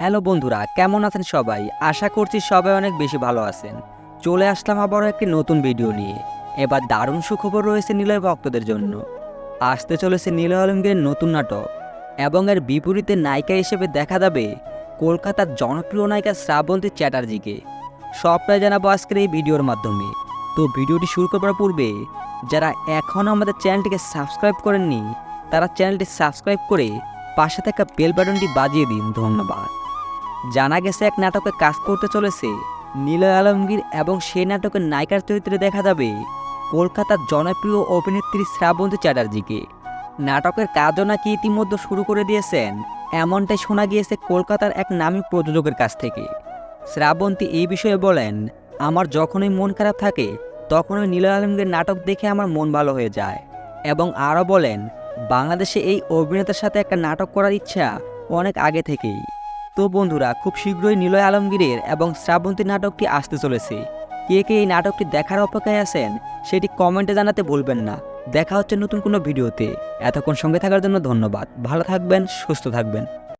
Hello বন্ধুরা, কেমন আছেন সবাই? আশা করছি সবাই অনেক বেশি ভালো আছেন। চলে আসলাম আবারও একটি নতুন ভিডিও নিয়ে। এবার দারুণ সুখবর রয়েছে নিলয় ভক্তদের জন্য। আসতে চলেছে নিলয় আলমগীরের নতুন নাটক এবং এর বিপরীতে নায়িকা হিসেবে দেখা যাবে কলকাতার জনপ্রিয় নায়িকা শ্রাবন্তী চ্যাটার্জিকে। সবটাই জানাব আজকের এই ভিডিওর মাধ্যমে। তো ভিডিওটি শুরু করার পূর্বে, যারা এখনও আমাদের চ্যানেলটিকে সাবস্ক্রাইব করেননি, তারা চ্যানেলটি সাবস্ক্রাইব করে পাশে থাকা বেল বাটনটি বাজিয়ে দিন। ধন্যবাদ। জানা গেছে এক নাটকে কাজ করতে চলেছে। নীলয় আলমগীর এবং সেই নাটকের নায়িকার চরিত্রে দেখা যাবে কলকাতার জনপ্রিয় অভিনেত্রী শ্রাবন্তী চ্যাটার্জিকে। নাটকের কাজও নাকি ইতিমধ্যে শুরু করে দিয়েছেন, এমনটাই শোনা গিয়েছে কলকাতার এক নামী প্রযোজকের কাছ থেকে। শ্রাবন্তী এই বিষয়ে বলেন, আমার যখনই মন খারাপ থাকে, তখনই নীলয় আলমগীর নাটক দেখে আমার মন ভালো হয়ে যায়। এবং আরও বলেন, বাংলাদেশে এই অভিনেতার সাথে একটা নাটক করার ইচ্ছা অনেক আগে থেকেই। তো বন্ধুরা, খুব শীঘ্রই নিলয় আলমগীরের এবং শ্রাবন্তী নাটকটি আসতে চলেছে। কে কে এই নাটকটি দেখার অপেক্ষায় আছেন, সেটি কমেন্টে জানাতে বলবেন না। দেখা হচ্ছে নতুন কোনো ভিডিওতে। এতক্ষণ সঙ্গে থাকার জন্য ধন্যবাদ। ভালো থাকবেন, সুস্থ থাকবেন।